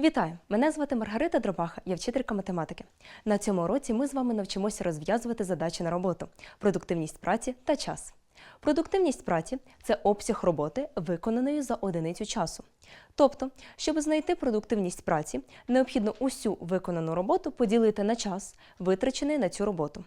Вітаю! Мене звати Маргарита Дробаха, я вчителька математики. На цьому уроці ми з вами навчимося розв'язувати задачі на роботу, продуктивність праці та час. Продуктивність праці це обсяг роботи, виконаної за одиницю часу. Тобто, щоб знайти продуктивність праці, необхідно усю виконану роботу поділити на час, витрачений на цю роботу.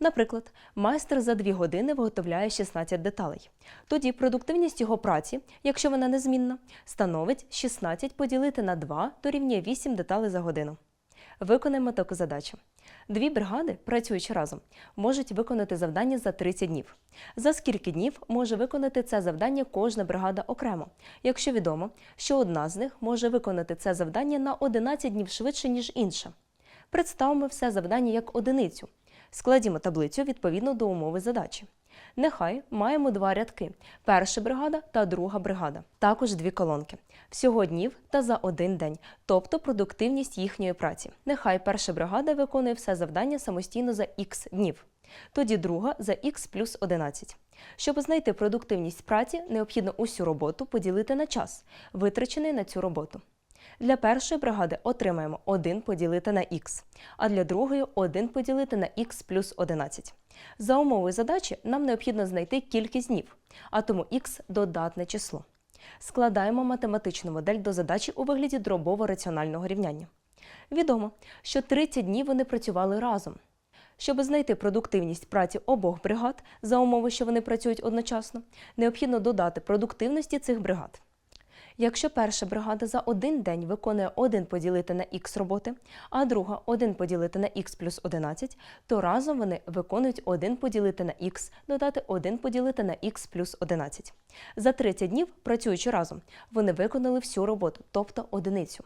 Наприклад, майстер за 2 години виготовляє 16 деталей. Тоді продуктивність його праці, якщо вона незмінна, становить 16 поділити на 2 дорівнює 8 деталей за годину. Виконаємо таку задачу. Дві бригади, працюючи разом, можуть виконати завдання за 30 днів. За скільки днів може виконати це завдання кожна бригада окремо, якщо відомо, що одна з них може виконати це завдання на 11 днів швидше, ніж інша. Представимо все завдання як одиницю. Складімо таблицю відповідно до умови задачі. Нехай маємо два рядки: перша бригада та друга бригада. Також дві колонки. Всього днів та за один день, тобто продуктивність їхньої праці. Нехай перша бригада виконує все завдання самостійно за х днів. Тоді друга за х плюс 11. Щоб знайти продуктивність праці, необхідно усю роботу поділити на час, витрачений на цю роботу. Для першої бригади отримаємо 1 поділити на х, а для другої 1 поділити на х плюс 11. За умовою задачі нам необхідно знайти кількість днів, а тому х додатне число. Складаємо математичну модель до задачі у вигляді дробово-раціонального рівняння. Відомо, що 30 днів вони працювали разом. Щоб знайти продуктивність праці обох бригад за умови, що вони працюють одночасно, необхідно додати продуктивності цих бригад. Якщо перша бригада за один день виконує 1 поділити на х роботи, а друга 1 поділити на х плюс 11, то разом вони виконують 1 поділити на х, додати 1 поділити на х плюс 11. За 30 днів, працюючи разом, вони виконали всю роботу, тобто одиницю.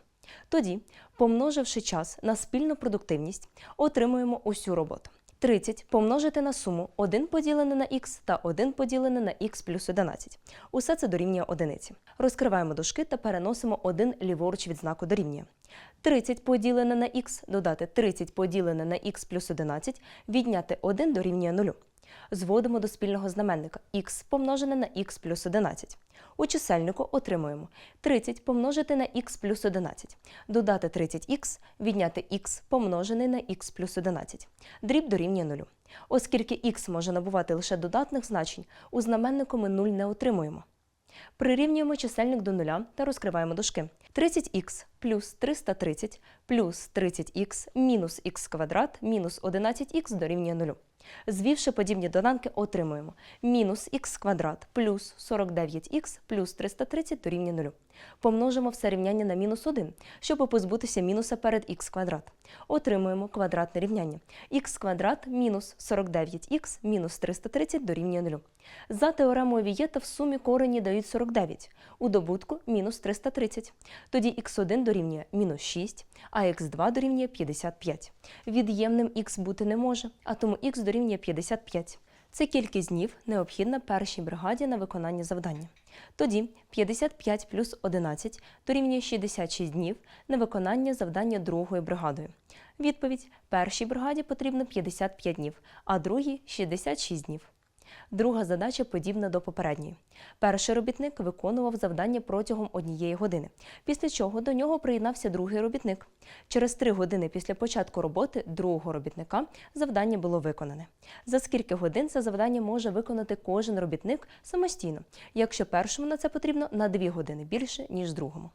Тоді, помноживши час на спільну продуктивність, отримуємо усю роботу. 30 помножити на суму 1 поділене на х та 1 поділене на х плюс 11. Усе це дорівнює одиниці. Розкриваємо дужки та переносимо 1 ліворуч від знаку дорівнює. 30 поділене на х додати 30 поділене на х плюс 11, відняти 1 дорівнює 0. Зводимо до спільного знаменника х помножене на х плюс 11. У чисельнику отримуємо 30 помножити на х плюс 11, додати 30х, відняти х помножений на х плюс 11. Дріб дорівнює 0. Оскільки х може набувати лише додатних значень, у знаменнику ми 0 не отримуємо. Прирівнюємо чисельник до нуля та розкриваємо дужки. 30х плюс 330 плюс 30х мінус х квадрат мінус 11х дорівнює 0. Звівши подібні доданки, отримуємо мінус х квадрат плюс 49х плюс 330 дорівнює 0. Помножимо все рівняння на мінус 1, щоб позбутися мінуса перед х квадрат. Отримуємо квадратне рівняння. х квадрат мінус 49х мінус 330 дорівнює 0. За теоремою Вієта в сумі корені дають 49, у добутку мінус 330. Тоді х1 дорівнює мінус 6, а х2 дорівнює 55. Від'ємним х бути не може, а тому х дорівнює 55. Це кількість днів необхідна першій бригаді на виконання завдання. Тоді 55 плюс 11 дорівнює 66 днів на виконання завдання другою бригадою. Відповідь: першій бригаді потрібно 55 днів, а другій 66 днів. Друга задача подібна до попередньої. Перший робітник виконував завдання протягом однієї години, після чого до нього приєднався другий робітник. Через три години після початку роботи другого робітника завдання було виконане. За скільки годин це завдання може виконати кожен робітник самостійно, якщо першому на це потрібно на дві години більше, ніж другому.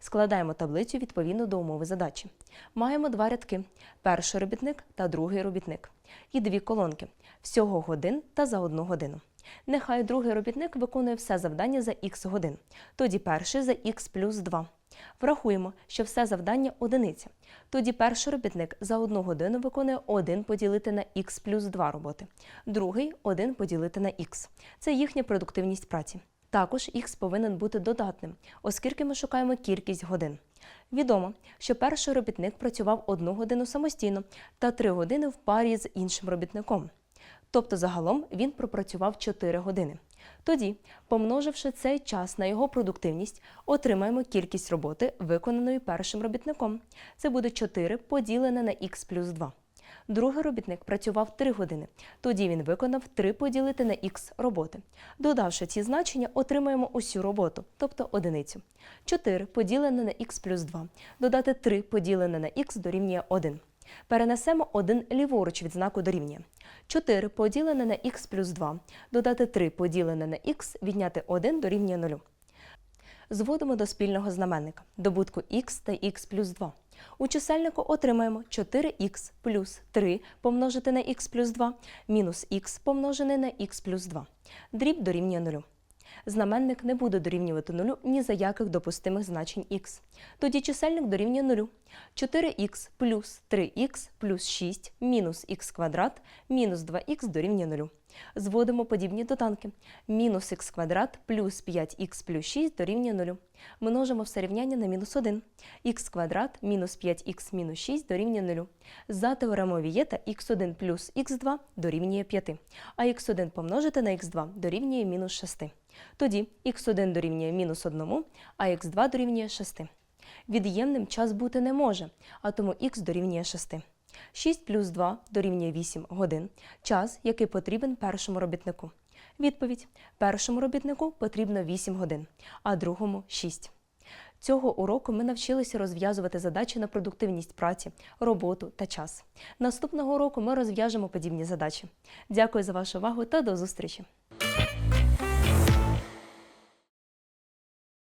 Складаємо таблицю відповідно до умови задачі. Маємо два рядки: перший робітник та другий робітник. І дві колонки всього годин та за одну годину. Нехай другий робітник виконує все завдання за х годин, тоді перший за х плюс 2. Врахуємо, що все завдання одиниця. Тоді перший робітник за одну годину виконує 1 поділити на х плюс 2 роботи, другий 1 поділити на х. Це їхня продуктивність праці. Також х повинен бути додатним, оскільки ми шукаємо кількість годин. Відомо, що перший робітник працював одну годину самостійно та три години в парі з іншим робітником. Тобто загалом він пропрацював 4 години. Тоді, помноживши цей час на його продуктивність, отримаємо кількість роботи, виконаної першим робітником. Це буде 4 поділене на х плюс 2. Другий робітник працював 3 години. Тоді він виконав 3 поділити на х роботи. Додавши ці значення, отримаємо усю роботу, тобто одиницю. 4 поділене на х плюс 2. Додати 3 поділене на х дорівнює 1. Перенесемо 1 ліворуч від знаку дорівнює. 4 поділене на х плюс 2. Додати 3 поділене на х, відняти 1 дорівнює 0. Зводимо до спільного знаменника добутку х та х плюс 2. У чисельнику отримаємо 4х плюс 3 помножити на х плюс 2 мінус х помножене на х плюс 2. Дріб дорівнює 0. Знаменник не буде дорівнювати 0 ні за яких допустимих значень х. Тоді чисельник дорівнює 0. 4х плюс 3х плюс 6 мінус х квадрат мінус 2х дорівнює 0. Зводимо подібні доданки. Мінус х квадрат плюс 5х плюс 6 дорівнює 0. Множимо все рівняння на мінус 1. х квадрат мінус 5х мінус 6 дорівнює 0. За теоремою Вієта х1 плюс х2 дорівнює 5, а х1 помножити на х2 дорівнює мінус 6. Тоді х1 дорівнює мінус 1, а х2 дорівнює 6. Від'ємним час бути не може, а тому х дорівнює 6. 6 плюс 2 дорівнює 8 годин. Час, який потрібен першому робітнику. Відповідь: першому робітнику потрібно 8 годин, а другому 6. Цього уроку ми навчилися розв'язувати задачі на продуктивність праці, роботу та час. Наступного року ми розв'яжемо подібні задачі. Дякую за вашу увагу та до зустрічі!